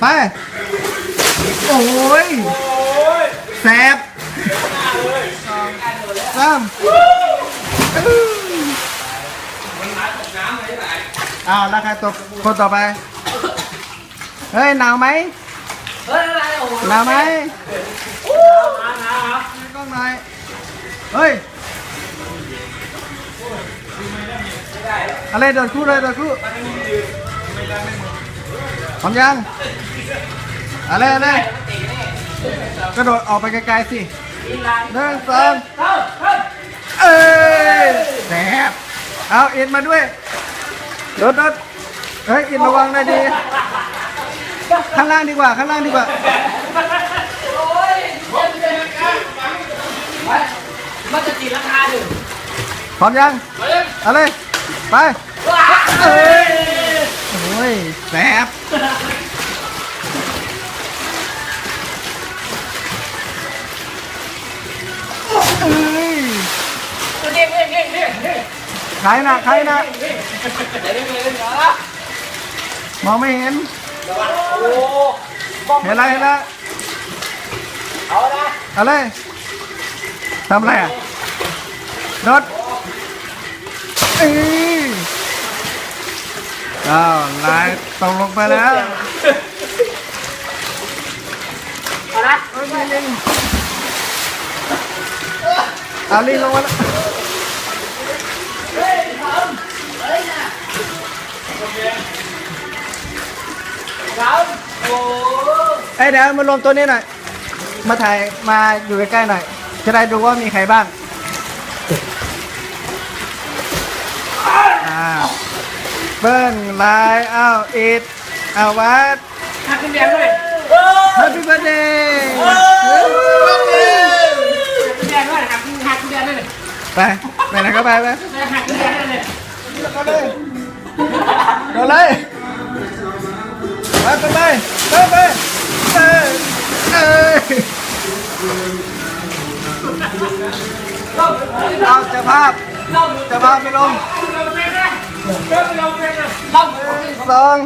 ไป โอ้ยแสบสามอ้าวแล้วใครตกคนต่อไป เฮ้ยหนาวไหมเฮ้ยหนาวไหมมามามาให้กล้องหน่อยเฮ้ยอะไรโดดคู่เลยโดดคู่ พร้อมยังอะไรอะไรกระโดดออกไปไกลๆสิหนึ่งสองเฮ้ยเฮ้ยเอ้ยแสบเอาอินมาด้วยโดดโดเฮ้ยอินระวังหนะดีข้างล่างดีกว่าข้างล่างดีกว่าโอ้ยมันจะตีราคาหนึ่งพร้อมยังเอาเลยไปเอ้ยโอ้ยแสบ ใครนะใครนะเด้งเด้งเด้งเหรอมองไม่เห็นโอ้บ้องเห็นอะไรเห็นแล้วเอาละเอาเลยทำอะไรอะรถเอ้ยอ้าวลายตกลงไปแล้วเอาละเอ้ยลิงลิงเอาลิงลงมาแล้ว ครับโอ้เอ้ยเดี๋ยวมารวมตัวนี้หน่อย มาถ่ายมาอยู่ใกล้ๆหน่อย จะได้ดูว่ามีใครบ้างอ่าเบิ้ลไลน์อ้าวอิดอ้าววัด หักขึ้นแดงเลย Happy birthday ขึ้นแดงเลยหักหักขึ้นแดงเลยไปไปไหนก็ไปไปหักขึ้นแดงเลยก็เลยก็เลยไปไปไป ไปไปเอ้ยเอ้ยเอาเจะภาพล่องเจะภาพไม่ลงเราเป็นนะเราเป็นนะล่องสอง